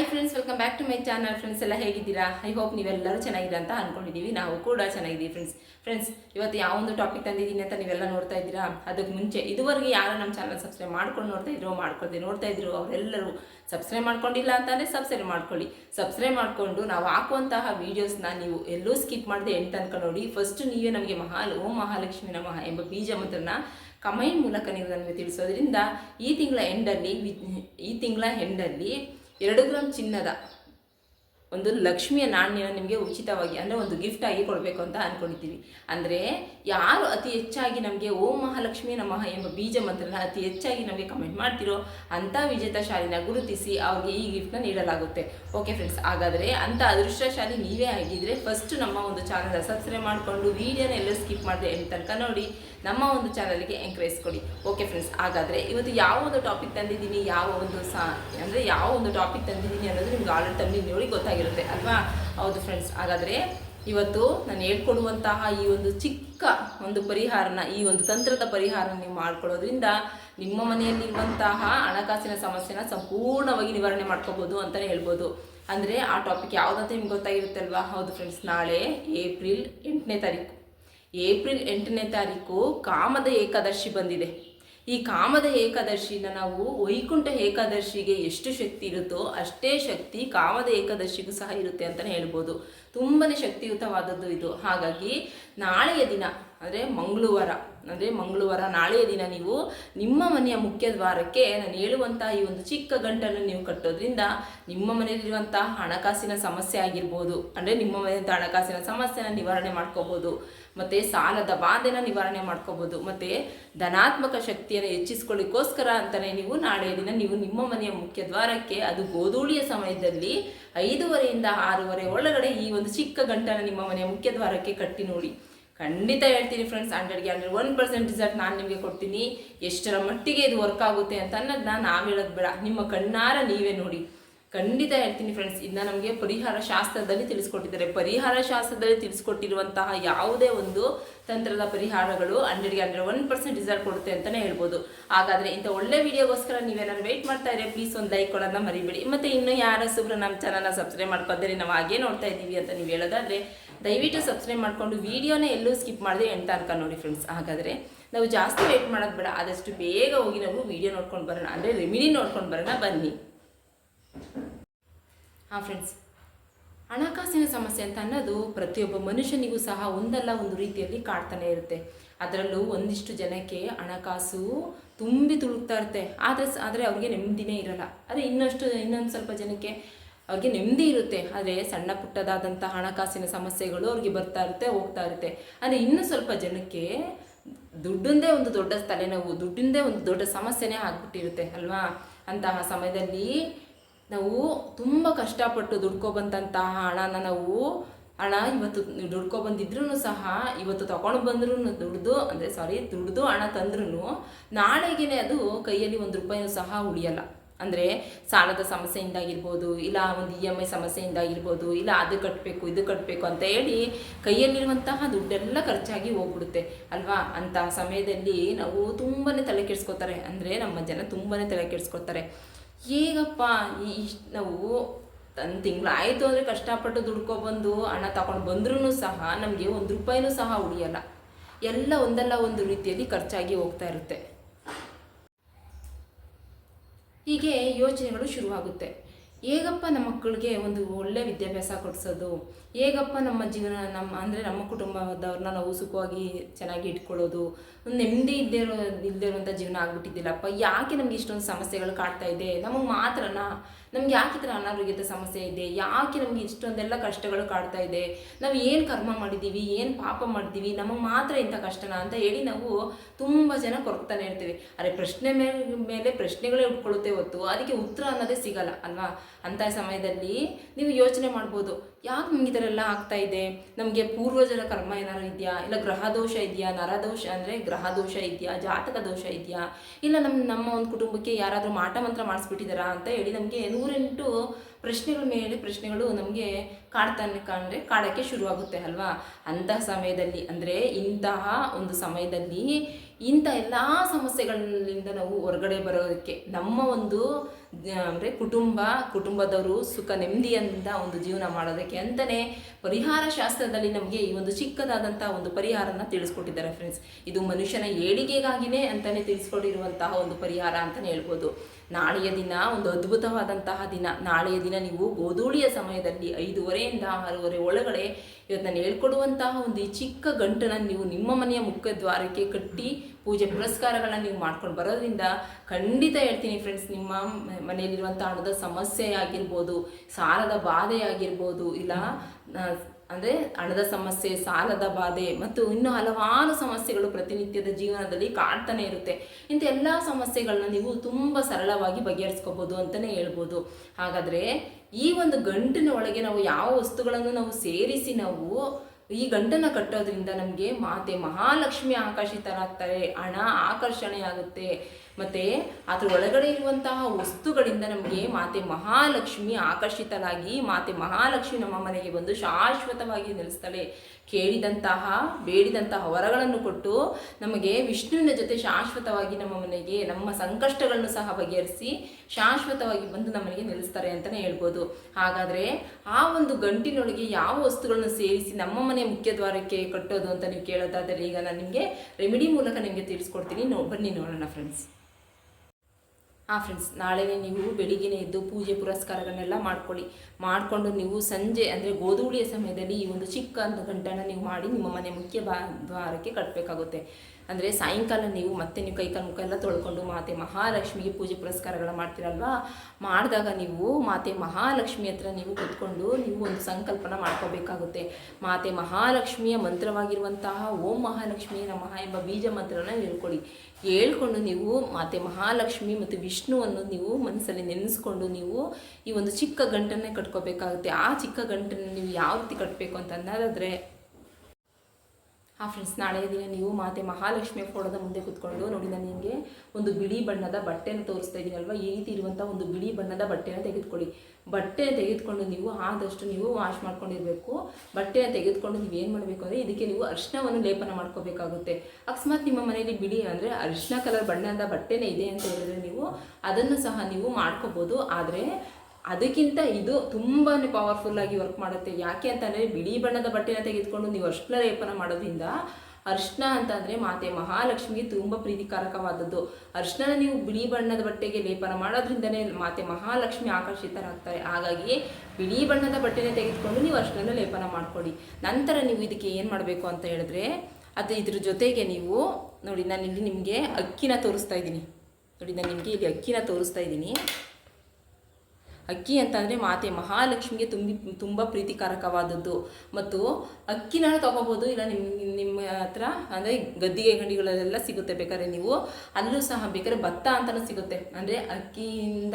Hi friends welcome back to my channel friends ಎಲ್ಲ ಹೇಗಿದ್ದೀರಾ? I hope ನೀವೆಲ್ಲರೂ ಚೆನ್ನಾಗಿದೆ ಅಂತ ಅನ್ಕೊಂಡಿದ್ದೀವಿ. ನಾವು ಕೂಡ ಚೆನ್ನಾಗಿದ್ದೀವಿ ಫ್ರೆಂಡ್ಸ್ ಫ್ರೆಂಡ್ಸ್ ಇವತ್ತು ಯಾವ ಒಂದು ಟಾಪಿಕ್ ತಂದಿದ್ದೀನಿ ಅಂತ ನೀವೆಲ್ಲ ನೋಡ್ತಾ ಇದ್ದೀರಾ? ಅದಕ್ಕೆ ಮುಂಚೆ ಇದುವರೆಗೆ ಯಾರು ನಮ್ಮ ಚಾನಲ್ ಸಬ್ಸ್ಕ್ರೈಬ್ ಮಾಡ್ಕೊಂಡು ನೋಡ್ತಾ ಇದ್ರು, ಮಾಡ್ಕೊಳ್ದೆ ನೋಡ್ತಾ ಇದ್ರು, ಅವರೆಲ್ಲರೂ ಸಬ್ಸ್ಕ್ರೈಬ್ ಮಾಡ್ಕೊಂಡಿಲ್ಲ ಅಂತಂದರೆ ಸಬ್ಸ್ಕ್ರೈಬ್ ಮಾಡ್ಕೊಳ್ಳಿ. ಸಬ್ಸ್ಕ್ರೈಬ್ ಮಾಡಿಕೊಂಡು ನಾವು ಹಾಕುವಂತಹ ವೀಡಿಯೋಸ್ನ ನೀವು ಎಲ್ಲೂ ಸ್ಕಿಪ್ ಮಾಡದೆ ಎಂಟು ತನಕ ನೋಡಿ. ಫಸ್ಟ್ ನೀವೇ ನಮಗೆ ಮಹಾ ಓಂ ಮಹಾಲಕ್ಷ್ಮಿ ನಮಃ ಎಂಬ ಬೀಜ ಮಂತ್ರನ ಕಮೈ ಮೂಲಕ ನೀವು ನಮಗೆ ತಿಳಿಸೋದ್ರಿಂದ ಈ ತಿಂಗಳ ಎಂಡಲ್ಲಿ ಈ ತಿಂಗಳ ಎಂಡಲ್ಲಿ ಎರಡು ಗ್ರಾಮ್ ಚಿನ್ನದ ಒಂದು ಲಕ್ಷ್ಮಿಯ ನಾಣ್ಯ ನಿಮಗೆ ಉಚಿತವಾಗಿ, ಅಂದರೆ ಒಂದು ಗಿಫ್ಟ್ ಆಗಿ ಕೊಡಬೇಕು ಅಂತ ಅಂದ್ಕೊಂಡಿದ್ದೀವಿ ಅಂದರೆ ಯಾರು ಅತಿ ಹೆಚ್ಚಾಗಿ ನಮಗೆ ಓಂ ಮಹಾಲಕ್ಷ್ಮಿ ನಮಃ ಎಂಬ ಬೀಜ ಮಂತ್ರನ ಅತಿ ಹೆಚ್ಚಾಗಿ ನಮಗೆ ಕಮೆಂಟ್ ಮಾಡ್ತಿರೋ ಅಂಥ ವಿಜೇತ ಶಾಲಿನ ಗುರುತಿಸಿ ಅವ್ರಿಗೆ ಈ ಗಿಫ್ಟ್ನ ನೀಡಲಾಗುತ್ತೆ. ಓಕೆ ಫ್ರೆಂಡ್ಸ್ ಹಾಗಾದರೆ ಅಂಥ ಅದೃಷ್ಟಶಾಲಿ ನೀವೇ ಆಗಿದ್ದರೆ ಫಸ್ಟ್ ನಮ್ಮ ಒಂದು ಚಾನಲ್ ಸಬ್ಸ್ಕ್ರೈಬ್ ಮಾಡಿಕೊಂಡು ವೀಡಿಯೋನ ಎಲ್ಲರೂ ಸ್ಕಿಪ್ ಮಾಡಿದೆ ಎಂಡ್ ತನಕ ನೋಡಿ, ನಮ್ಮ ಒಂದು ಚಾನಲ್ಗೆ ಎಂಕರೇಜ್ ಕೊಡಿ. ಓಕೆ ಫ್ರೆಂಡ್ಸ್ ಹಾಗಾದರೆ ಇವತ್ತು ಯಾವ ಒಂದು ಟಾಪಿಕ್ ತಂದಿದ್ದೀನಿ, ಯಾವ ಒಂದು ಸಾ, ಅಂದರೆ ಯಾವ ಒಂದು ಟಾಪಿಕ್ ತಂದಿದ್ದೀನಿ ಅನ್ನೋದು ನಿಮ್ಗೆ ಆಲ್ರೆಡಿ ತಂದಿದ್ದೀನಿ ನೋಡಿ ಗೊತ್ತಾಗಿರುತ್ತೆ ಅಲ್ವಾ? ಹೌದು ಫ್ರೆಂಡ್ಸ್ ಹಾಗಾದರೆ ಇವತ್ತು ನಾನು ಹೇಳ್ಕೊಡುವಂತಹ ಈ ಒಂದು ಚಿಕ್ಕ ಒಂದು ಪರಿಹಾರನ, ಈ ಒಂದು ತಂತ್ರದ ಪರಿಹಾರನ ನೀವು ಮಾಡ್ಕೊಳ್ಳೋದ್ರಿಂದ ನಿಮ್ಮ ಮನೆಯಲ್ಲಿರುವಂತಹ ಹಣಕಾಸಿನ ಸಮಸ್ಯೆನ ಸಂಪೂರ್ಣವಾಗಿ ನಿವಾರಣೆ ಮಾಡ್ಕೋಬೋದು ಅಂತಲೇ ಹೇಳ್ಬೋದು. ಅಂದರೆ ಆ ಟಾಪಿಕ್ ಯಾವುದಂತ ನಿಮ್ಗೆ ಗೊತ್ತಾಗಿರುತ್ತೆ ಅಲ್ವಾ? ಹೌದು ಫ್ರೆಂಡ್ಸ್ ನಾಳೆ ಏಪ್ರಿಲ್ ಎಂಟನೇ ತಾರೀಕು. ಏಪ್ರಿಲ್ ಎಂಟನೇ ತಾರೀಕು ಕಾಮದ ಏಕಾದಶಿ ಬಂದಿದೆ. ಈ ಕಾಮದ ಏಕಾದಶಿನ ನಾವು ವೈಕುಂಠ ಏಕಾದಶಿಗೆ ಎಷ್ಟು ಶಕ್ತಿ ಇರುತ್ತೋ ಅಷ್ಟೇ ಶಕ್ತಿ ಕಾಮದ ಏಕಾದಶಿಗೂ ಸಹ ಇರುತ್ತೆ ಅಂತಲೇ ಹೇಳ್ಬೋದು. ತುಂಬನೇ ಶಕ್ತಿಯುತವಾದದ್ದು ಇದು. ಹಾಗಾಗಿ ನಾಳೆಯ ದಿನ, ಅಂದರೆ ಮಂಗಳವಾರ ಅಂದರೆ ಮಂಗಳವಾರ ನಾಳೆಯ ದಿನ ನೀವು ನಿಮ್ಮ ಮನೆಯ ಮುಖ್ಯ ದ್ವಾರಕ್ಕೆ ನಾನು ಹೇಳುವಂತಹ ಈ ಒಂದು ಚಿಕ್ಕ ಗಂಟನ್ನು ನೀವು ಕಟ್ಟೋದ್ರಿಂದ ನಿಮ್ಮ ಮನೆಯಲ್ಲಿರುವಂತಹ ಹಣಕಾಸಿನ ಸಮಸ್ಯೆ ಆಗಿರ್ಬೋದು, ಅಂದರೆ ನಿಮ್ಮ ಮನೆಯಂಥ ಹಣಕಾಸಿನ ಸಮಸ್ಯೆನ ನಿವಾರಣೆ ಮಾಡ್ಕೋಬೋದು, ಮತ್ತು ಸಾಲದ ಬಾಧೆನ ನಿವಾರಣೆ ಮಾಡ್ಕೋಬೋದು, ಮತ್ತು ಧನಾತ್ಮಕ ಶಕ್ತಿಯನ್ನು ಹೆಚ್ಚಿಸ್ಕೊಳ್ಳಿಕ್ಕೋಸ್ಕರ ಅಂತಲೇ ನೀವು ನಾಳೆಯ ದಿನ ನೀವು ನಿಮ್ಮ ಮನೆಯ ಮುಖ್ಯ ದ್ವಾರಕ್ಕೆ, ಅದು ಗೋಧೂಳಿಯ ಸಮಯದಲ್ಲಿ ಐದೂವರೆಯಿಂದ ಆರೂವರೆ ಒಳಗಡೆ ಈ ಒಂದು ಚಿಕ್ಕ ಗಂಟನ್ನು ನಿಮ್ಮ ಮನೆಯ ಮುಖ್ಯ ದ್ವಾರಕ್ಕೆ ಕಟ್ಟಿ ನೋಡಿ. ಖಂಡಿತ ಹೇಳ್ತೀನಿ ಫ್ರೆಂಡ್ಸ್ ಹಂಡ್ರೆಡ್ಗೆ ಹಂಡ್ರೆಡ್ ಒನ್ ಪರ್ಸೆಂಟ್ ರಿಸಲ್ಟ್ ನಾನು ನಿಮಗೆ ಕೊಡ್ತೀನಿ. ಎಷ್ಟರ ಮಟ್ಟಿಗೆ ಇದು ವರ್ಕ್ ಆಗುತ್ತೆ ಅಂತ ಅನ್ನೋದನ್ನ ನಾವು ಹೇಳೋದು ಬೇಡ. ನಿಮ್ಮ ಕಣ್ಣಾರ ನೀವೇ ನೋಡಿ. ಖಂಡಿತ ಹೇಳ್ತೀನಿ ಫ್ರೆಂಡ್ಸ್ ಇದನ್ನ ನಮಗೆ ಪರಿಹಾರ ಶಾಸ್ತ್ರದಲ್ಲಿ ತಿಳಿಸ್ಕೊಟ್ಟಿದ್ದಾರೆ. ಪರಿಹಾರ ಶಾಸ್ತ್ರದಲ್ಲಿ ತಿಳಿಸ್ಕೊಟ್ಟಿರುವಂತಹ ಯಾವುದೇ ಒಂದು ತಂತ್ರದ ಪರಿಹಾರಗಳು ಹಂಡ್ರೆಡ್ಗೆ ಹಂಡ್ರೆಡ್ ಒನ್ ಪರ್ಸೆಂಟ್ ರಿಸಲ್ಟ್ ಕೊಡುತ್ತೆ ಅಂತಲೇ ಹೇಳ್ಬೋದು. ಹಾಗಾದರೆ ಇಂಥ ಒಳ್ಳೆ ವಿಡಿಯೋಗೋಸ್ಕರ ನೀವೇನಾದ್ರು ವೆಯ್ಟ್ ಮಾಡ್ತಾ ಇದ್ರೆ ಪ್ಲೀಸ್ ಒಂದು ಲೈಕ್ ಕೊಡೋದನ್ನ ಮರಿಬೇಡಿ. ಮತ್ತು ಇನ್ನು ಯಾರು ಸುಬ್ರು ನಮ್ಮ ಚಾನಲ್ನ ಸಬ್ಸ್ಕ್ರೈಬ್ ಮಾಡ್ಕೊಂಡ್ರೆ ನಾವು ಹಾಗೆ ನೋಡ್ತಾ ಇದ್ದೀವಿ ಅಂತ ನೀವು ಹೇಳೋದಾದರೆ ದಯವಿಟ್ಟು ಸಬ್ಸ್ಕ್ರೈಬ್ ಮಾಡಿಕೊಂಡು ವೀಡಿಯೋನ ಎಲ್ಲೂ ಸ್ಕಿಪ್ ಮಾಡಿದ್ರೆ ಎಂಟು ತನಕ ನೋಡಿ ಫ್ರೆಂಡ್ಸ್ ಹಾಗಾದರೆ ನಾವು ಜಾಸ್ತಿ ವೇಟ್ ಮಾಡೋದು ಬೇಡ, ಆದಷ್ಟು ಬೇಗ ಹೋಗಿ ನಾವು ವೀಡಿಯೋ ನೋಡ್ಕೊಂಡು ಬರೋಣ, ಅಂದರೆ ರೆಮಿಡಿ ನೋಡ್ಕೊಂಡು ಬರೋಣ ಬನ್ನಿ. ಹಾಂ ಫ್ರೆಂಡ್ಸ್ ಹಣಕಾಸಿನ ಸಮಸ್ಯೆ ಅಂತ ಅನ್ನೋದು ಪ್ರತಿಯೊಬ್ಬ ಮನುಷ್ಯನಿಗೂ ಸಹ ಒಂದಲ್ಲ ಒಂದು ರೀತಿಯಲ್ಲಿ ಕಾಡ್ತಾನೆ ಇರುತ್ತೆ. ಅದರಲ್ಲೂ ಒಂದಿಷ್ಟು ಜನಕ್ಕೆ ಹಣಕಾಸು ತುಂಬಿ ತುಳುಕ್ತಾ ಇರುತ್ತೆ. ಆದರೆ ಆದರೆ ಅವ್ರಿಗೆ ನೆಮ್ಮದಿನೇ ಇರಲ್ಲ. ಆದರೆ ಇನ್ನಷ್ಟು, ಇನ್ನೊಂದು ಸ್ವಲ್ಪ ಜನಕ್ಕೆ ಅವ್ರಿಗೆ ನೆಮ್ಮದಿ ಇರುತ್ತೆ. ಆದರೆ ಸಣ್ಣ ಪುಟ್ಟದಾದಂಥ ಹಣಕಾಸಿನ ಸಮಸ್ಯೆಗಳು ಅವ್ರಿಗೆ ಬರ್ತಾ ಇರುತ್ತೆ, ಹೋಗ್ತಾ ಇರುತ್ತೆ. ಅಂದರೆ ಇನ್ನೂ ಸ್ವಲ್ಪ ಜನಕ್ಕೆ ದುಡ್ಡಿಂದೇ ಒಂದು ದೊಡ್ಡ ತಲೆನೋವು, ದುಡ್ಡಿಂದೇ ಒಂದು ದೊಡ್ಡ ಸಮಸ್ಯೆನೇ ಆಗ್ಬಿಟ್ಟಿರುತ್ತೆ, ಅಲ್ವಾ? ಅಂತಹ ಸಮಯದಲ್ಲಿ ನಾವು ತುಂಬ ಕಷ್ಟಪಟ್ಟು ದುಡ್ಕೊಬಂತಹ ಹಣನ ನಾವು, ಹಣ ಇವತ್ತು ದುಡ್ಕೊಬಂದಿದ್ರೂ ಸಹ, ಇವತ್ತು ತಗೊಂಡು ಬಂದ್ರೂ ದುಡ್ದು, ಅಂದರೆ ಸಾರಿ ದುಡ್ದು ಹಣ ತಂದ್ರೂ ನಾಳೆಗೇನೆ ಅದು ಕೈಯಲ್ಲಿ ಒಂದು ರೂಪಾಯಿನೂ ಸಹ ಉಳಿಯಲ್ಲ. ಅಂದರೆ ಸಾಲದ ಸಮಸ್ಯೆಯಿಂದಾಗಿರ್ಬೋದು ಇಲ್ಲ ಒಂದು ಇ ಎಂ ಐ ಸಮಸ್ಯೆಯಿಂದಾಗಿರ್ಬೋದು ಇಲ್ಲ ಅದು ಕಟ್ಟಬೇಕು ಇದು ಕಟ್ಟಬೇಕು ಅಂತ ಹೇಳಿ ಕೈಯಲ್ಲಿರುವಂತಹ ದುಡ್ಡೆಲ್ಲ ಖರ್ಚಾಗಿ ಹೋಗ್ಬಿಡುತ್ತೆ ಅಲ್ವಾ? ಅಂತಹ ಸಮಯದಲ್ಲಿ ನಾವು ತುಂಬಾ ತಲೆ ಕೆಡಿಸ್ಕೊತಾರೆ. ಅಂದರೆ ನಮ್ಮ ಜನ ತುಂಬಾ ತಲೆ ಕೆಡಿಸ್ಕೊತಾರೆ. ಹೇಗಪ್ಪ ಈ ನಾವು ತಿಂಗಳು ತಿಂಗಳಾಯಿತು ಅಂದರೆ ಕಷ್ಟಪಟ್ಟು ದುಡ್ಕೊಬಂದು ಹಣ ತಗೊಂಡು ಬಂದ್ರೂ ಸಹ ನಮಗೆ ಒಂದು ರೂಪಾಯಿನೂ ಸಹ ಉಳಿಯಲ್ಲ. ಎಲ್ಲ ಒಂದಲ್ಲ ಒಂದು ರೀತಿಯಲ್ಲಿ ಖರ್ಚಾಗಿ ಹೋಗ್ತಾ ಇರುತ್ತೆ. ಹೀಗೆ ಯೋಚನೆಗಳು ಶುರುವಾಗುತ್ತೆ. ಹೇಗಪ್ಪ ನಮ್ಮ ಮಕ್ಕಳಿಗೆ ಒಂದು ಒಳ್ಳೆ ವಿದ್ಯಾಭ್ಯಾಸ ಕೊಡಿಸೋದು? ಹೇಗಪ್ಪ ನಮ್ಮ ಜೀವನ ನಮ್ಮ, ಅಂದರೆ ನಮ್ಮ ಕುಟುಂಬದವ್ರನ್ನ ನಾವು ಸುಖವಾಗಿ ಚೆನ್ನಾಗಿ ಇಟ್ಕೊಳ್ಳೋದು? ಒಂದು ನೆಮ್ಮದಿ ಇಲ್ಲದೆ ಇರೋ ಇಲ್ಲದೇ ಇರುವಂಥ ಜೀವನ ಆಗ್ಬಿಟ್ಟಿದ್ದಿಲ್ಲಪ್ಪ? ಯಾಕೆ ನಮಗೆ ಇಷ್ಟೊಂದು ಸಮಸ್ಯೆಗಳು ಕಾಡ್ತಾ ಇದೆ? ನಮಗೆ ಮಾತ್ರನಾ? ನಮ್ಗೆ ಯಾಕೆ ಈ ಥರ ಅನಾರೋಗ್ಯದ ಸಮಸ್ಯೆ ಇದೆ? ಯಾಕೆ ನಮಗೆ ಇಷ್ಟೊಂದೆಲ್ಲ ಕಷ್ಟಗಳು ಕಾಡ್ತಾ ಇದೆ? ನಾವು ಏನು ಕರ್ಮ ಮಾಡಿದ್ದೀವಿ ಏನು ಪಾಪ ಮಾಡಿದ್ದೀವಿ ನಮಗೆ ಮಾತ್ರ ಇಂಥ ಕಷ್ಟನ ಅಂತ ಹೇಳಿ ನಾವು ತುಂಬ ಜನ ಕೊರಗ್ತಾನೆ ಇರ್ತೀವಿ. ಅರೆ ಪ್ರಶ್ನೆ ಮೇಲೆ ಮೇಲೆ ಪ್ರಶ್ನೆಗಳೇ ಉಟ್ಕೊಳ್ಳುತ್ತೆ ಹೊತ್ತು. ಅದಕ್ಕೆ ಉತ್ತರ ಅನ್ನೋದೇ ಸಿಗಲ್ಲ, ಅಲ್ವಾ? ಅಂಥ ಸಮಯದಲ್ಲಿ ನೀವು ಯೋಚನೆ ಮಾಡ್ಬೋದು. ಯಾಕೆ ನಮ್ಗೆ ಈ ಆಗ್ತಾ ಇದೆ? ನಮಗೆ ಪೂರ್ವಜರ ಕರ್ಮ ಏನಾರು ಇದೆಯಾ? ಇಲ್ಲ ಗ್ರಹ ದೋಷ ಇದೆಯಾ? ನರದೋಷ ಅಂದರೆ ಗ್ರಹ ದೋಷ ಇದೆಯಾ? ಜಾತಕ ದೋಷ ಇದೆಯಾ? ಇಲ್ಲ ನಮ್ಮ ನಮ್ಮ ಒಂದು ಕುಟುಂಬಕ್ಕೆ ಯಾರಾದರೂ ಮಾಟ ಮಂತ್ರ ಮಾಡಿಸ್ಬಿಟ್ಟಿದ್ದಾರಾ ಅಂತ ಹೇಳಿ ನಮಗೆ ನೂರೆಂಟು ಪ್ರಶ್ನೆಗಳ ಮೇಲೆ ಪ್ರಶ್ನೆಗಳು ನಮಗೆ ಕಾಡ್ತಾನೆ ಕಂಡ್ರೆ ಕಾಡೋಕ್ಕೆ ಶುರುವಾಗುತ್ತೆ ಅಲ್ವಾ? ಅಂತಹ ಸಮಯದಲ್ಲಿ, ಅಂದರೆ ಇಂತಹ ಒಂದು ಸಮಯದಲ್ಲಿ ಇಂಥ ಎಲ್ಲ ಸಮಸ್ಯೆಗಳಿಂದ ನಾವು ಹೊರಗಡೆ ಬರೋದಕ್ಕೆ ನಮ್ಮ ಒಂದು, ಅಂದರೆ ಕುಟುಂಬ, ಕುಟುಂಬದವರು ಸುಖ ನೆಮ್ಮದಿಯಿಂದ ಒಂದು ಜೀವನ ಮಾಡೋದಕ್ಕೆ ಅಂತಲೇ ಪರಿಹಾರ ಶಾಸ್ತ್ರದಲ್ಲಿ ನಮಗೆ ಈ ಒಂದು ಚಿಕ್ಕದಾದಂಥ ಒಂದು ಪರಿಹಾರನ ತಿಳಿಸ್ಕೊಟ್ಟಿದ್ದಾರೆ ಫ್ರೆಂಡ್ಸ್ ಇದು ಮನುಷ್ಯನ ಏಳಿಗೆಗಾಗಿನೇ ಅಂತಲೇ ತಿಳಿಸ್ಕೊಟ್ಟಿರುವಂತಹ ಒಂದು ಪರಿಹಾರ ಅಂತಲೇ ಹೇಳ್ಬೋದು. ನಾಳೆಯ ದಿನ, ಒಂದು ಅದ್ಭುತವಾದಂತಹ ದಿನ. ನಾಳೆಯ ದಿನ ನೀವು ಗೋಧೂಳಿಯ ಸಮಯದಲ್ಲಿ ಐದೂವರೆಯಿಂದ ಆರೂವರೆ ಒಳಗಡೆ ಇವತ್ತು ಹೇಳ್ಕೊಡುವಂತಹ ಒಂದು ಈ ಚಿಕ್ಕ ಗಂಟನ್ನು ನೀವು ನಿಮ್ಮ ಮನೆಯ ಮುಖ್ಯ ದ್ವಾರಕ್ಕೆ ಕಟ್ಟಿ ಪೂಜೆ ಪುರಸ್ಕಾರಗಳನ್ನ ನೀವು ಮಾಡ್ಕೊಂಡು ಬರೋದ್ರಿಂದ ಖಂಡಿತ ಹೇಳ್ತೀನಿ ಫ್ರೆಂಡ್ಸ್ ನಿಮ್ಮ ಮನೆಯಲ್ಲಿರುವಂಥ ಹಣದ ಸಮಸ್ಯೆ ಆಗಿರ್ಬೋದು, ಸಾಲದ ಬಾಧೆ ಆಗಿರ್ಬೋದು, ಇಲ್ಲ ಅಂದರೆ ಹಣದ ಸಮಸ್ಯೆ, ಸಾಲದ ಬಾಧೆ ಮತ್ತು ಇನ್ನೂ ಹಲವಾರು ಸಮಸ್ಯೆಗಳು ಪ್ರತಿನಿತ್ಯದ ಜೀವನದಲ್ಲಿ ಕಾಡ್ತಾನೆ ಇರುತ್ತೆ. ಇಂಥ ಎಲ್ಲ ಸಮಸ್ಯೆಗಳನ್ನ ನೀವು ತುಂಬ ಸರಳವಾಗಿ ಬಗೆಹರಿಸ್ಕೋಬೋದು ಅಂತಲೇ ಹೇಳ್ಬೋದು. ಹಾಗಾದರೆ ಈ ಒಂದು ಗಂಟಿನ ಒಳಗೆ ನಾವು ಯಾವ ವಸ್ತುಗಳನ್ನು ನಾವು ಸೇರಿಸಿ ನಾವು ಈ ಗಂಟನ್ನು ಕಟ್ಟೋದ್ರಿಂದ ನಮಗೆ ಮಾತೆ ಮಹಾಲಕ್ಷ್ಮಿ ಆಕರ್ಷಿತರಾಗ್ತಾರೆ ಹಣ ಆಕರ್ಷಣೆ ಆಗುತ್ತೆ ಮತ್ತು ಅದ್ರ ಒಳಗಡೆ ಇರುವಂತಹ ವಸ್ತುಗಳಿಂದ ನಮಗೆ ಮಾತೆ ಮಹಾಲಕ್ಷ್ಮಿ ಆಕರ್ಷಿತರಾಗಿ ಮಾತೆ ಮಹಾಲಕ್ಷ್ಮಿ ನಮ್ಮ ಮನೆಗೆ ಬಂದು ಶಾಶ್ವತವಾಗಿ ನೆಲೆಸ್ತಾಳೆ. ಕೇಳಿದಂತಹ, ಬೇಡಿದಂತಹ ವರಗಳನ್ನು ಕೊಟ್ಟು ನಮಗೆ ವಿಷ್ಣುವಿನ ಜೊತೆ ಶಾಶ್ವತವಾಗಿ ನಮ್ಮ ಮನೆಗೆ, ನಮ್ಮ ಸಂಕಷ್ಟಗಳನ್ನು ಸಹ ಬಗೆಹರಿಸಿ ಶಾಶ್ವತವಾಗಿ ಬಂದು ನಮ್ಮನೆಗೆ ನೆಲೆಸ್ತಾರೆ ಅಂತಲೇ ಹೇಳ್ಬೋದು. ಹಾಗಾದರೆ ಆ ಒಂದು ಗಂಟಿನೊಳಗೆ ಯಾವ ವಸ್ತುಗಳನ್ನು ಸೇರಿಸಿ ನಮ್ಮ ಮನೆ ಮುಖ್ಯ ದ್ವಾರಕ್ಕೆ ಕಟ್ಟೋದು ಅಂತ ನೀವು ಕೇಳೋದಾದರೆ ಈಗ ನಾನು ನಿಮಗೆ ರೆಮಿಡಿ ಮೂಲಕ ನಿಮಗೆ ತಿಳಿಸ್ಕೊಡ್ತೀನಿ. ನೋ, ಬನ್ನಿ ನೋಡೋಣ ಫ್ರೆಂಡ್ಸ್ ಹಾಂ ಫ್ರೆಂಡ್ಸ್ ನಾಳೆನೇ ನೀವು ಬೆಳಿಗ್ಗೆ ಎದ್ದು ಪೂಜೆ ಪುರಸ್ಕಾರಗಳನ್ನೆಲ್ಲ ಮಾಡ್ಕೊಳ್ಳಿ. ಮಾಡಿಕೊಂಡು ನೀವು ಸಂಜೆ ಅಂದರೆ ಗೋಧೂಳಿಯ ಸಮಯದಲ್ಲಿ ಈ ಒಂದು ಚಿಕ್ಕ ಅಂತ ಗಂಟನ್ನು ನೀವು ಮಾಡಿ ನಿಮ್ಮ ಮನೆ ಮುಖ್ಯ ದ್ವಾರಕ್ಕೆ ಕಟ್ಟಬೇಕಾಗುತ್ತೆ ಅಂದರೆ ಸಾಯಂಕಾಲ ನೀವು ಮತ್ತೆ ನೀವು ಕೈಕಾಲು ಮುಖ ಎಲ್ಲ ತೊಳ್ಕೊಂಡು ಮಾತೆ ಮಹಾಲಕ್ಷ್ಮಿಗೆ ಪೂಜೆ ಪುರಸ್ಕಾರಗಳ ಮಾಡ್ತೀರಲ್ವಾ? ಮಾಡಿದಾಗ ನೀವು ಮಾತೆ ಮಹಾಲಕ್ಷ್ಮಿ ಹತ್ರ ನೀವು ಕೂತ್ಕೊಂಡು ನೀವು ಒಂದು ಸಂಕಲ್ಪನ ಮಾಡ್ಕೋಬೇಕಾಗುತ್ತೆ. ಮಾತೆ ಮಹಾಲಕ್ಷ್ಮಿಯ ಮಂತ್ರವಾಗಿರುವಂತಹ ಓಂ ಮಹಾಲಕ್ಷ್ಮಿ ನಮಃ ಎಂಬ ಬೀಜ ಮಂತ್ರನ ಹೇಳ್ಕೊಳ್ಳಿ ಹೇಳ್ಕೊಂಡು ನೀವು ಮಾತೆ ಮಹಾಲಕ್ಷ್ಮಿ ಮತ್ತು ವಿಷ್ಣುವನ್ನು ನೀವು ಮನಸ್ಸಲ್ಲಿ ನೆನೆಸ್ಕೊಂಡು ನೀವು ಈ ಒಂದು ಚಿಕ್ಕ ಗಂಟನ್ನೇ ಕಟ್ಕೋಬೇಕಾಗುತ್ತೆ. ಆ ಚಿಕ್ಕ ಗಂಟನ್ನು ನೀವು ಯಾವ ರೀತಿ ಕಟ್ಟಬೇಕು ಅಂತ ಅನ್ನೋದಾದರೆ ಆ ಫ್ರೆಂಡ್ಸ್ ನಾಳೆ ದಿನ ನೀವು ಮಾತೆ ಮಹಾಲಕ್ಷ್ಮಿ ಫೋಟೋದ ಮುಂದೆ ಕೂತ್ಕೊಂಡು ನೋಡಿ, ನಾನು ನಿಮಗೆ ಒಂದು ಬಿಳಿ ಬಣ್ಣದ ಬಟ್ಟೆನ ತೋರಿಸ್ತಾ ಇದ್ದೀನಿ ಅಲ್ವಾ ಈ ರೀತಿ ಇರುವಂಥ ಒಂದು ಬಿಳಿ ಬಣ್ಣದ ಬಟ್ಟೆನ ತೆಗೆದುಕೊಳ್ಳಿ. ಬಟ್ಟೆ ತೆಗೆದುಕೊಂಡು ನೀವು ಆದಷ್ಟು ನೀವು ವಾಶ್ ಮಾಡ್ಕೊಂಡಿರಬೇಕು. ಬಟ್ಟೆ ತೆಗೆದುಕೊಂಡು ನೀವು ಏನು ಮಾಡಬೇಕು ಅಂದರೆ, ಇದಕ್ಕೆ ನೀವು ಅರಿಶಿನವನ್ನು ಲೇಪನ ಮಾಡ್ಕೋಬೇಕಾಗುತ್ತೆ. ಅಕಸ್ಮಾತ್ ನಿಮ್ಮ ಮನೆಯಲ್ಲಿ ಬಿಳಿ ಅಂದರೆ ಅರಿಶಿನ ಕಲರ್ ಬಣ್ಣದ ಬಟ್ಟೆನೇ ಇದೆ ಅಂತ ಹೇಳಿದ್ರೆ ನೀವು ಅದನ್ನು ಸಹ ನೀವು ಮಾಡ್ಕೋಬೋದು. ಆದರೆ ಅದಕ್ಕಿಂತ ಇದು ತುಂಬಾ ಪವರ್ಫುಲ್ಲಾಗಿ ವರ್ಕ್ ಮಾಡುತ್ತೆ. ಯಾಕೆ ಅಂತಂದರೆ ಬಿಳಿ ಬಣ್ಣದ ಬಟ್ಟೆನ ತೆಗೆದುಕೊಂಡು ನೀವು ಅರ್ಶನ ಲೇಪನ ಮಾಡೋದ್ರಿಂದ ಅರ್ಶನ ಅಂತಂದರೆ ಮಾತೆ ಮಹಾಲಕ್ಷ್ಮಿಗೆ ತುಂಬ ಪ್ರೀತಿಕಾರಕವಾದದ್ದು. ಅರ್ಶನ ನೀವು ಬಿಳಿ ಬಣ್ಣದ ಬಟ್ಟೆಗೆ ಲೇಪನ ಮಾಡೋದ್ರಿಂದನೇ ಮಾತೆ ಮಹಾಲಕ್ಷ್ಮಿ ಆಕರ್ಷಿತರಾಗ್ತಾರೆ. ಹಾಗಾಗಿ ಬಿಳಿ ಬಣ್ಣದ ಬಟ್ಟೆನೇ ತೆಗೆದುಕೊಂಡು ನೀವು ಅರ್ಶನ ಲೇಪನ ಮಾಡ್ಕೊಡಿ. ನಂತರ ನೀವು ಇದಕ್ಕೆ ಏನು ಮಾಡಬೇಕು ಅಂತ ಹೇಳಿದ್ರೆ, ಅದು ಇದ್ರ ಜೊತೆಗೆ ನೀವು, ನೋಡಿ ನಾನು ಇಲ್ಲಿ ನಿಮಗೆ ಅಕ್ಕಿನ ತೋರಿಸ್ತಾ ಇದ್ದೀನಿ. ನೋಡಿ ನಾನು ನಿಮಗೆ ಇಲ್ಲಿ ಅಕ್ಕಿನ ತೋರಿಸ್ತಾ ಇದ್ದೀನಿ. ಅಕ್ಕಿ ಅಂತಂದರೆ ಮಾತೆ, ಮಹಾಲಕ್ಷ್ಮಿಗೆ ತುಂಬಿ, ತುಂಬ ಪ್ರೀತಿಕಾರಕವಾದದ್ದು. ಮತ್ತು ಅಕ್ಕಿನ ತಗೋಬೋದು, ಇಲ್ಲ ನಿಮ್ಮ ನಿಮ್ಮ ಹತ್ರ, ಅಂದರೆ ಗದ್ದಿಗೆ, ಗಂಡಿಗಳಲ್ಲೆಲ್ಲ ಸಿಗುತ್ತೆ ಬೇಕಾದ್ರೆ ನೀವು. ಅಲ್ಲೂ ಸಹ ಬೇಕಾದ್ರೆ ಭತ್ತ ಅಂತಲೂ ಸಿಗುತ್ತೆ. ಅಂದರೆ ಅಕ್ಕಿಯಿಂದ,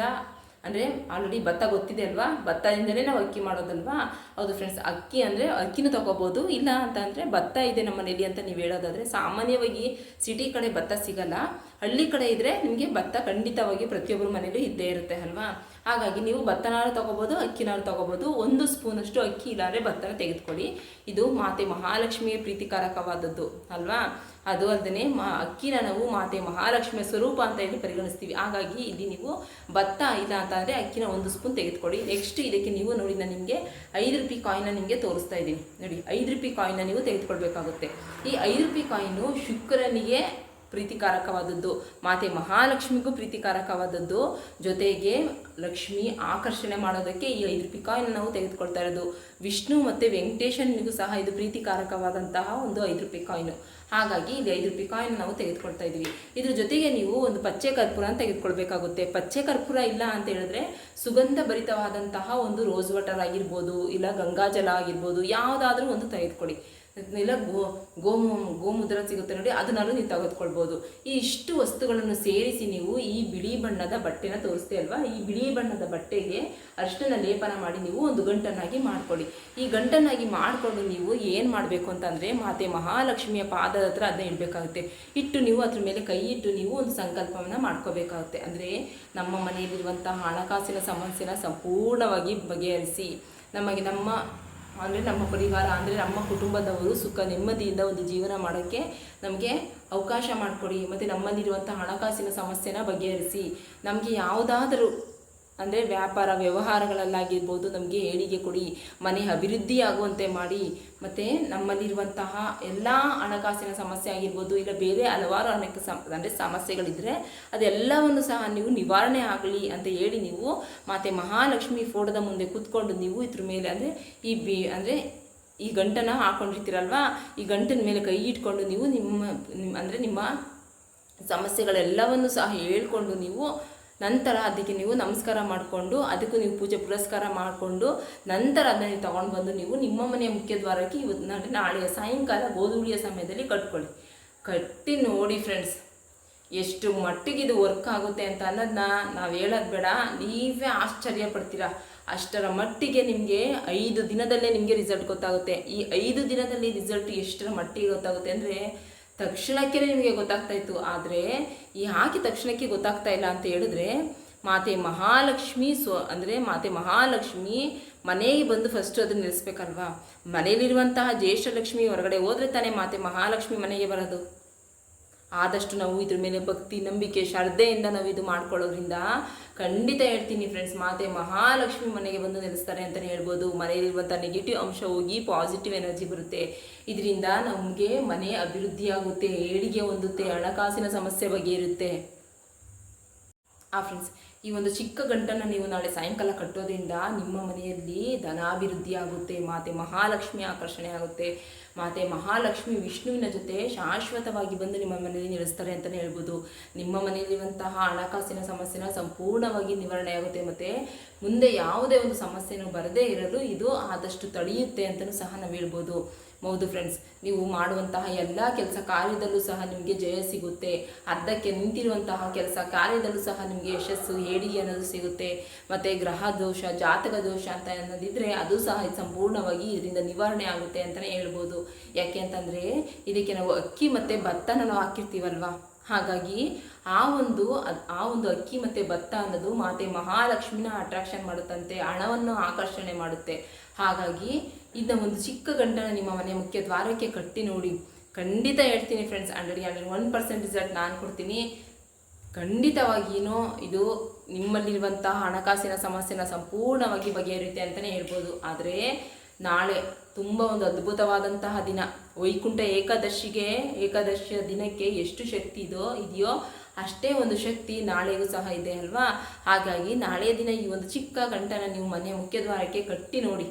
ಅಂದರೆ ಆಲ್ರೆಡಿ ಭತ್ತ ಗೊತ್ತಿದೆ ಅಲ್ವಾ? ಭತ್ತದಿಂದಲೇ ನಾವು ಅಕ್ಕಿ ಮಾಡೋದಲ್ವಾ? ಹೌದು ಫ್ರೆಂಡ್ಸ್ ಅಕ್ಕಿ ಅಂದರೆ ಅಕ್ಕಿನೂ ತಗೋಬೋದು, ಇಲ್ಲ ಅಂತ ಅಂದರೆ ಭತ್ತ ಇದೆ ನಮ್ಮ ಮನೇಲಿ ಅಂತ ನೀವು ಹೇಳೋದಾದರೆ ಸಾಮಾನ್ಯವಾಗಿ ಸಿಟಿ ಕಡೆ ಭತ್ತ ಸಿಗಲ್ಲ. ಹಳ್ಳಿ ಕಡೆ ಇದ್ದರೆ ನಿಮಗೆ ಭತ್ತ ಖಂಡಿತವಾಗಿ ಪ್ರತಿಯೊಬ್ಬರ ಮನೇಲೂ ಇದ್ದೇ ಇರುತ್ತೆ, ಅಲ್ವಾ? ಹಾಗಾಗಿ ನೀವು ಭತ್ತನಾರು ತಗೋಬೋದು, ಅಕ್ಕಿನಾರು ತಗೋಬೋದು. ಒಂದು ಸ್ಪೂನಷ್ಟು ಅಕ್ಕಿ, ಇಲ್ಲಾಂದರೆ ಭತ್ತನ ತೆಗೆದುಕೊಳ್ಳಿ. ಇದು ಮಾತೆ ಮಹಾಲಕ್ಷ್ಮಿಯ ಪ್ರೀತಿಕಾರಕವಾದದ್ದು, ಅಲ್ವಾ? ಅದು ಅಲ್ಲದೆ ಮಾ, ಅಕ್ಕಿನ ನಾವು ಮಾತೆ ಮಹಾಲಕ್ಷ್ಮಿಯ ಸ್ವರೂಪ ಅಂತ ಹೇಳಿ ಪರಿಗಣಿಸ್ತೀವಿ. ಹಾಗಾಗಿ ಇಲ್ಲಿ ನೀವು ಭತ್ತ ಇಲ್ಲ ಅಂತ ಅಂದರೆ ಅಕ್ಕಿನ ಒಂದು ಸ್ಪೂನ್ ತೆಗೆದುಕೊಳ್ಳಿ. ನೆಕ್ಸ್ಟ್ ಇದಕ್ಕೆ ನೀವು ನೋಡಿ, ನಾನು ನಿಮಗೆ ಐದು ರೂಪಾಯಿ ಕಾಯಿನ ನಿಮಗೆ ತೋರಿಸ್ತಾ ಇದ್ದೀನಿ. ನೋಡಿ, ಐದು ರೂಪಾಯಿ ಕಾಯಿನ ನೀವು ತೆಗೆದುಕೊಳ್ಬೇಕಾಗುತ್ತೆ. ಈ ಐದು ರೂಪಾಯಿ ಕಾಯಿನು ಶುಕ್ರನಿಗೆ ಪ್ರೀತಿಕಾರಕವಾದದ್ದು. ಮಾತೆ ಮಹಾಲಕ್ಷ್ಮಿಗೂ ಪ್ರೀತಿಕಾರಕವಾದದ್ದು. ಜೊತೆಗೆ ಲಕ್ಷ್ಮಿ ಆಕರ್ಷಣೆ ಮಾಡೋದಕ್ಕೆ ಈ ಐದು ರೂಪಾಯಿ ಕಾಯಿನ ನಾವು ತೆಗೆದುಕೊಳ್ತಾ ಇರೋದು. ವಿಷ್ಣು ಮತ್ತು ವೆಂಕಟೇಶನಿಗೂ ಸಹ ಇದು ಪ್ರೀತಿಕಾರಕವಾದಂತಹ ಒಂದು ಐದು ರೂಪಾಯಿ ಕಾಯಿನು. ಹಾಗಾಗಿ ಇಲ್ಲಿ ಐದು ರೂಪಾಯಿ ಕಾಯಿನ್ ನಾವು ತೆಗೆದುಕೊಳ್ತಾ ಇದ್ದೀವಿ. ಇದ್ರ ಜೊತೆಗೆ ನೀವು ಒಂದು ಪಚ್ಚೆ ಕರ್ಪೂರನ ತೆಗೆದುಕೊಳ್ಬೇಕಾಗುತ್ತೆ. ಪಚ್ಚೆ ಕರ್ಪೂರ ಇಲ್ಲ ಅಂತ ಹೇಳಿದ್ರೆ ಸುಗಂಧ ಭರಿತವಾದಂತಹ ಒಂದು ರೋಸ್ ವಾಟರ್ ಆಗಿರ್ಬೋದು, ಇಲ್ಲ ಗಂಗಾಜಲ ಆಗಿರ್ಬೋದು, ಯಾವುದಾದ್ರೂ ಒಂದು ತೆಗೆದುಕೊಳ್ಳಿ ಇಲ್ಲ, ಗೋ, ಗೋಮು, ಗೋಮುದ್ರ ಸಿಗುತ್ತೆ ನೋಡಿ ಅದನ್ನಾರು ನೀವು ತೆಗೆದುಕೊಳ್ಬೋದು. ಈ ಇಷ್ಟು ವಸ್ತುಗಳನ್ನು ಸೇರಿಸಿ ನೀವು ಈ ಬಿಳಿ ಬಣ್ಣದ ಬಟ್ಟೆನ ತೋರಿಸ್ತೀವಿ ಅಲ್ವಾ? ಈ ಬಿಳಿ ಬಣ್ಣದ ಬಟ್ಟೆಗೆ ಅರಿಶಿನ ಲೇಪನ ಮಾಡಿ ನೀವು ಒಂದು ಗಂಟನ್ನಾಗಿ ಮಾಡ್ಕೊಳ್ಳಿ. ಈ ಗಂಟನ್ನಾಗಿ ಮಾಡಿಕೊಂಡು ನೀವು ಏನು ಮಾಡಬೇಕು ಅಂತಂದರೆ ಮಾತೆ ಮಹಾಲಕ್ಷ್ಮಿಯ ಪಾದದ ಹತ್ರ ಅದನ್ನ ಇಡಬೇಕಾಗುತ್ತೆ. ಇಟ್ಟು ನೀವು ಅದ್ರ ಮೇಲೆ ಕೈ ಇಟ್ಟು ನೀವು ಒಂದು ಸಂಕಲ್ಪವನ್ನು ಮಾಡ್ಕೋಬೇಕಾಗುತ್ತೆ. ಅಂದರೆ ನಮ್ಮ ಮನೆಯಲ್ಲಿರುವಂಥ ಹಣಕಾಸಿನ ಸಮಸ್ಯೆನ ಸಂಪೂರ್ಣವಾಗಿ ಬಗೆಹರಿಸಿ, ನಮಗೆ ನಮ್ಮ ಅಂದರೆ ನಮ್ಮ ಪರಿವಾರ, ಅಂದರೆ ನಮ್ಮ ಕುಟುಂಬದವರು ಸುಖ, ನೆಮ್ಮದಿಯಿಂದ ಒಂದು ಜೀವನ ಮಾಡೋಕ್ಕೆ ನಮಗೆ ಅವಕಾಶ ಮಾಡಿಕೊಡಿ. ಮತ್ತು ನಮ್ಮಲ್ಲಿರುವಂಥ ಹಣಕಾಸಿನ ಸಮಸ್ಯೆನ ಬಗೆಹರಿಸಿ. ನಮಗೆ ಯಾವುದಾದರೂ ಅಂದರೆ ವ್ಯಾಪಾರ ವ್ಯವಹಾರಗಳಲ್ಲಾಗಿರ್ಬೋದು ನಮಗೆ ಏಳಿಗೆ ಕೊಡಿ, ಮನೆ ಅಭಿವೃದ್ಧಿ ಆಗುವಂತೆ ಮಾಡಿ, ಮತ್ತು ನಮ್ಮಲ್ಲಿರುವಂತಹ ಎಲ್ಲ ಹಣಕಾಸಿನ ಸಮಸ್ಯೆ ಆಗಿರ್ಬೋದು ಇಲ್ಲ ಬೇರೆ ಹಲವಾರು ಅನೇಕ ಸಮ, ಅಂದರೆ ಸಮಸ್ಯೆಗಳಿದ್ದರೆ ಅದೆಲ್ಲವನ್ನು ಸಹ ನೀವು ನಿವಾರಣೆ ಆಗಲಿ ಅಂತ ಹೇಳಿ ನೀವು ಮತ್ತು ಮಹಾಲಕ್ಷ್ಮಿ ಫೋಟೋದ ಮುಂದೆ ಕೂತ್ಕೊಂಡು ನೀವು ಇದ್ರ ಮೇಲೆ ಅಂದರೆ ಈ ಬಿ, ಅಂದರೆ ಈ ಗಂಟನ್ನು ಹಾಕೊಂಡಿರ್ತೀರಲ್ವಾ? ಈ ಗಂಟಿನ ಮೇಲೆ ಕೈ ಇಟ್ಕೊಂಡು ನೀವು ನಿಮ್ಮ ನಿಮ್ಮ ಅಂದರೆ ನಿಮ್ಮ ಸಮಸ್ಯೆಗಳೆಲ್ಲವನ್ನು ಸಹ ಹೇಳ್ಕೊಂಡು ನೀವು ನಂತರ ಅದಕ್ಕೆ ನೀವು ನಮಸ್ಕಾರ ಮಾಡಿಕೊಂಡು, ಅದಕ್ಕೂ ನೀವು ಪೂಜೆ ಪುರಸ್ಕಾರ ಮಾಡಿಕೊಂಡು, ನಂತರ ಅದನ್ನ ನೀವು ತೊಗೊಂಡು ಬಂದು ನೀವು ನಿಮ್ಮ ಮನೆಯ ಮುಖ್ಯ ದ್ವಾರಕ್ಕೆ ಇವತ್ತು ನಾಳೆ ಸಾಯಂಕಾಲ ಗೋಧೂಳಿಯ ಸಮಯದಲ್ಲಿ ಕಟ್ಕೊಳ್ಳಿ. ಕಟ್ಟಿ ನೋಡಿ ಫ್ರೆಂಡ್ಸ್ ಎಷ್ಟು ಮಟ್ಟಿಗೆ ಇದು ವರ್ಕ್ ಆಗುತ್ತೆ ಅಂತ ಅನ್ನೋದನ್ನ ನಾವು ಹೇಳೋದು ಬೇಡ. ನೀವೇ ಆಶ್ಚರ್ಯ ಪಡ್ತೀರಾ? ಅಷ್ಟರ ಮಟ್ಟಿಗೆ ನಿಮಗೆ ಐದು ದಿನದಲ್ಲೇ ನಿಮಗೆ ರಿಸಲ್ಟ್ ಗೊತ್ತಾಗುತ್ತೆ. ಈ ಐದು ದಿನದಲ್ಲಿ ರಿಸಲ್ಟ್ ಎಷ್ಟರ ಮಟ್ಟಿಗೆ ಗೊತ್ತಾಗುತ್ತೆ ಅಂದರೆ ತಕ್ಷಣಕ್ಕೆ ನಿಮಗೆ ಗೊತ್ತಾಗ್ತಾ ಇತ್ತು. ಆದರೆ, ಈ ಹಾಕಿ ತಕ್ಷಣಕ್ಕೆ ಗೊತ್ತಾಗ್ತಾ ಇಲ್ಲ ಅಂತ ಹೇಳಿದ್ರೆ, ಮಾತೆ ಮಹಾಲಕ್ಷ್ಮಿ ಸ್ವ, ಅಂದರೆ ಮಾತೆ ಮಹಾಲಕ್ಷ್ಮಿ ಮನೆಗೆ ಬಂದು ಫಸ್ಟ್ ಅದನ್ನು ನಿಲ್ಲಿಸ್ಬೇಕಲ್ವಾ? ಮನೆಯಲ್ಲಿರುವಂತಹ ಜ್ಯೇಷ್ಠ ಲಕ್ಷ್ಮಿ ಹೊರಗಡೆ ಹೋದ್ರೆ ತಾನೇ ಮಾತೆ ಮಹಾಲಕ್ಷ್ಮಿ ಮನೆಗೆ ಬರೋದು. ಆದಷ್ಟು ನಾವು ಇದ್ರ ಮೇಲೆ ಭಕ್ತಿ, ನಂಬಿಕೆ, ಶ್ರದ್ಧೆಯಿಂದ ನಾವು ಇದು ಮಾಡ್ಕೊಳ್ಳೋದ್ರಿಂದ ಖಂಡಿತ ಹೇಳ್ತೀನಿ ಫ್ರೆಂಡ್ಸ್ ಮಾತೆ ಮಹಾಲಕ್ಷ್ಮಿ ಮನೆಗೆ ಬಂದು ನೆಲೆಸ್ತಾರೆ ಅಂತಲೇ ಹೇಳ್ಬೋದು. ಮನೆಯಲ್ಲಿರುವಂಥ ನೆಗೆಟಿವ್ ಅಂಶ ಹೋಗಿ ಪಾಸಿಟಿವ್ ಎನರ್ಜಿ ಬರುತ್ತೆ. ಇದರಿಂದ ನಮಗೆ ಮನೆ ಅಭಿವೃದ್ಧಿ ಆಗುತ್ತೆ ಏಳಿಗೆ ಹೊಂದುತ್ತೆ, ಹಣಕಾಸಿನ ಸಮಸ್ಯೆ ಬಗೆಯಿರುತ್ತೆ ಆ ಫ್ರೆಂಡ್ಸ್ ಈ ಒಂದು ಚಿಕ್ಕ ಗಂಟನ್ನು ನೀವು ನಾಳೆ ಸಾಯಂಕಾಲ ಕಟ್ಟೋದ್ರಿಂದ ನಿಮ್ಮ ಮನೆಯಲ್ಲಿ ಧನಾಭಿವೃದ್ಧಿ ಆಗುತ್ತೆ, ಮಾತೆ ಮಹಾಲಕ್ಷ್ಮಿ ಆಕರ್ಷಣೆ ಆಗುತ್ತೆ. ಮಾತೆ ಮಹಾಲಕ್ಷ್ಮಿ ವಿಷ್ಣುವಿನ ಜೊತೆ ಶಾಶ್ವತವಾಗಿ ಬಂದು ನಿಮ್ಮ ಮನೆಯಲ್ಲಿ ನಿಲ್ಲಿಸ್ತಾರೆ ಅಂತಲೇ ಹೇಳ್ಬೋದು. ನಿಮ್ಮ ಮನೆಯಲ್ಲಿರುವಂತಹ ಹಣಕಾಸಿನ ಸಮಸ್ಯೆನ ಸಂಪೂರ್ಣವಾಗಿ ನಿವಾರಣೆ ಆಗುತ್ತೆ ಮತ್ತು ಮುಂದೆ ಯಾವುದೇ ಒಂದು ಸಮಸ್ಯೆನೂ ಬರದೇ ಇರಲು ಇದು ಆದಷ್ಟು ತಡೆಯುತ್ತೆ ಅಂತಲೂ ಸಹ ನಾವು ಹೇಳ್ಬೋದು. ಹೌದು ಫ್ರೆಂಡ್ಸ್ ನೀವು ಮಾಡುವಂತಹ ಎಲ್ಲ ಕೆಲಸ ಕಾರ್ಯದಲ್ಲೂ ಸಹ ನಿಮಗೆ ಜಯ ಸಿಗುತ್ತೆ. ಅರ್ಧಕ್ಕೆ ನಿಂತಿರುವಂತಹ ಕೆಲಸ ಕಾರ್ಯದಲ್ಲೂ ಸಹ ನಿಮಗೆ ಯಶಸ್ಸು ಹೇಳಿ ಅನ್ನೋದು ಸಿಗುತ್ತೆ. ಮತ್ತು ಗ್ರಹ ದೋಷ, ಜಾತಕ ದೋಷ ಅಂತ ಅನ್ನೋದಿದ್ರೆ ಅದು ಸಹ ಸಂಪೂರ್ಣವಾಗಿ ಇದರಿಂದ ನಿವಾರಣೆ ಆಗುತ್ತೆ ಅಂತಲೇ ಹೇಳ್ಬೋದು. ಯಾಕೆ ಅಂತಂದರೆ ಇದಕ್ಕೆ ನಾವು ಅಕ್ಕಿ ಮತ್ತು ಭತ್ತನ ನಾವು ಹಾಕಿರ್ತೀವಲ್ವಾ? ಹಾಗಾಗಿ ಆ ಒಂದು ಆ ಒಂದು ಅಕ್ಕಿ ಮತ್ತು ಭತ್ತ ಅನ್ನೋದು ಮಾತೆ ಮಹಾಲಕ್ಷ್ಮಿನ ಅಟ್ರಾಕ್ಷನ್ ಮಾಡುತ್ತಂತೆ, ಹಣವನ್ನು ಆಕರ್ಷಣೆ ಮಾಡುತ್ತೆ. ಹಾಗಾಗಿ ಇದನ್ನ ಒಂದು ಚಿಕ್ಕ ಗಂಟನ ನಿಮ್ಮ ಮನೆ ಮುಖ್ಯ ದ್ವಾರಕ್ಕೆ ಕಟ್ಟಿ ನೋಡಿ. ಖಂಡಿತ ಹೇಳ್ತೀನಿ friends already hundred one percent result ನಾನು ಕೊಡ್ತೀನಿ. ಖಂಡಿತವಾಗಿಯೂ ಇದು ನಿಮ್ಮಲ್ಲಿರುವಂತಹ ಹಣಕಾಸಿನ ಸಮಸ್ಯೆನ ಸಂಪೂರ್ಣವಾಗಿ ಬಗೆಹರಿಯುತ್ತೆ ಅಂತಲೇ ಹೇಳ್ಬೋದು. ಆದರೆ ನಾಳೆ ತುಂಬ ಒಂದು ಅದ್ಭುತವಾದಂತಹ ದಿನ. ವೈಕುಂಠ ಏಕಾದಶಿಗೆ, ಏಕಾದಶಿಯ ದಿನಕ್ಕೆ ಎಷ್ಟು ಶಕ್ತಿ ಇದೋ, ಇದೆಯೋ ಅಷ್ಟೇ ಒಂದು ಶಕ್ತಿ ನಾಳೆಗೂ ಸಹ ಇದೆ ಅಲ್ವಾ? ಹಾಗಾಗಿ ನಾಳೆಯ ದಿನ ಈ ಒಂದು ಚಿಕ್ಕ ಗಂಟನ ನೀವು ಮನೆ ಮುಖ್ಯ ದ್ವಾರಕ್ಕೆ ಕಟ್ಟಿ ನೋಡಿ.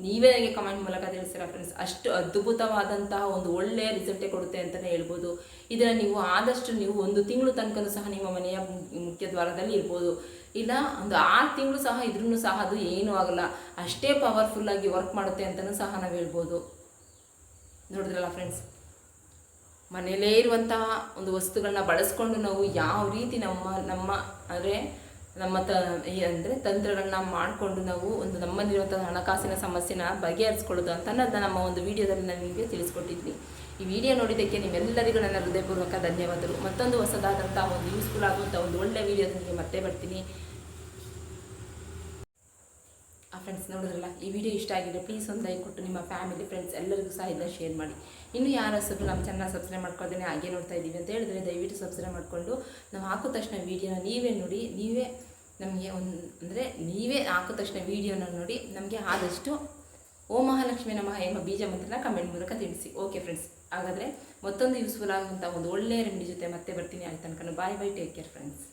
ನೀವೇ ನನಗೆ ಕಮೆಂಟ್ ಮೂಲಕ ತಿಳಿಸ್ತೀರಾ ಫ್ರೆಂಡ್ಸ್ ಅಷ್ಟು ಅದ್ಭುತವಾದಂತಹ ಒಂದು ಒಳ್ಳೆಯ ರಿಸಲ್ಟೇ ಕೊಡುತ್ತೆ ಅಂತಲೇ ಹೇಳ್ಬೋದು. ಇದನ್ನು ನೀವು ಆದಷ್ಟು ನೀವು ಒಂದು ತಿಂಗಳು ತನಕ ಸಹ ನಿಮ್ಮ ಮನೆಯ ಮುಖ್ಯ ದ್ವಾರದಲ್ಲಿ ಇರ್ಬೋದು. ಇಲ್ಲ, ಒಂದು ಆರು ತಿಂಗಳು ಸಹ ಇದ್ರೂ ಸಹ ಅದು ಏನೂ ಆಗಲ್ಲ. ಅಷ್ಟೇ ಪವರ್ಫುಲ್ಲಾಗಿ ವರ್ಕ್ ಮಾಡುತ್ತೆ ಅಂತಲೂ ಸಹ ನಾವು ಹೇಳ್ಬೋದು. ನೋಡಿದ್ರಲ್ಲ ಫ್ರೆಂಡ್ಸ್ ಮನೆಯಲ್ಲೇ ಇರುವಂತಹ ಒಂದು ವಸ್ತುಗಳನ್ನ ಬಳಸ್ಕೊಂಡು ನಾವು ಯಾವ ರೀತಿ ನಮ್ಮ ನಮ್ಮ, ಅಂದರೆ ನಮ್ಮ ತ, ಈ ಅಂದರೆ ತಂತ್ರಗಳನ್ನ ಮಾಡಿಕೊಂಡು ನಾವು ಒಂದು ನಮ್ಮಲ್ಲಿರುವಂಥ ಹಣಕಾಸಿನ ಸಮಸ್ಯೆನ ಬಗೆಹರಿಸ್ಕೊಳ್ಳೋದು ಅಂತ ಅನ್ನೋದನ್ನ ನಮ್ಮ ಒಂದು ವಿಡಿಯೋದಲ್ಲಿ ನಾನು ನಿಮಗೆ ತಿಳಿಸ್ಕೊಟ್ಟಿದ್ವಿ ಈ ವಿಡಿಯೋ ನೋಡಿದ್ದಕ್ಕೆ ನಿಮ್ಮೆಲ್ಲರಿಗೂ ನನ್ನ ಹೃದಯಪೂರ್ವಕ ಧನ್ಯವಾದಗಳು. ಮತ್ತೊಂದು ಹೊಸದಾದಂಥ ಒಂದು ಯೂಸ್ಫುಲ್ ಆಗುವಂಥ ಒಂದು ಒಳ್ಳೆ ವಿಡಿಯೋದೊಂದಿಗೆ ಮತ್ತೆ ಬರ್ತೀನಿ. ಆ ಫ್ರೆಂಡ್ಸ್ ನೋಡಿದ್ರಲ್ಲ, ಈ ವಿಡಿಯೋ ಇಷ್ಟ ಆಗಿದೆ ಪ್ಲೀಸ್ ಒಂದು ಲೈಕ್ ಕೊಟ್ಟು ನಿಮ್ಮ ಫ್ಯಾಮಿಲಿ ಫ್ರೆಂಡ್ಸ್ ಎಲ್ಲರಿಗೂ ಸಹ ಇದನ್ನ ಶೇರ್ ಮಾಡಿ. ಇನ್ನು ಯಾರು ಹೆಸರು ನಮ್ಮ ಚಾನಲ್ ಸಬ್ಸ್ಕ್ರೈಬ್ ಮಾಡ್ಕೊಳ್ತೀನಿ ಹಾಗೆ ನೋಡ್ತಾ ಇದ್ದೀವಿ ಅಂತ ಹೇಳಿದ್ರೆ ದಯವಿಟ್ಟು ಸಬ್ಸ್ಕ್ರೈಬ್ ಮಾಡಿಕೊಂಡು ನಾವು ಹಾಕೋ ತಕ್ಷಣ ವೀಡಿಯೋನ ನೀವೇ ನೋಡಿ, ನೀವೇ ನಮಗೆ ಒಂದು ಅಂದರೆ ನೀವೇ ಹಾಕೋ ತಕ್ಷಣ ವೀಡಿಯೋನ ನೋಡಿ ನಮಗೆ ಆದಷ್ಟು ಓ ಮಹಾಲಕ್ಷ್ಮಿ ನಮಃ ಎಂಬ ಬೀಜ ಮಂತ್ರನ ಕಮೆಂಟ್ ಮೂಲಕ ತಿಳಿಸಿ. ಓಕೆ ಫ್ರೆಂಡ್ಸ್ ಹಾಗಾದರೆ ಮತ್ತೊಂದು ಯೂಸ್ಫುಲ್ ಆಗುವಂಥ ಒಂದು ಒಳ್ಳೆಯ ರೆಮಿಡಿ ಜೊತೆ ಮತ್ತೆ ಬರ್ತೀನಿ ಆಯ್ತು ತನಕ bye bye take care friends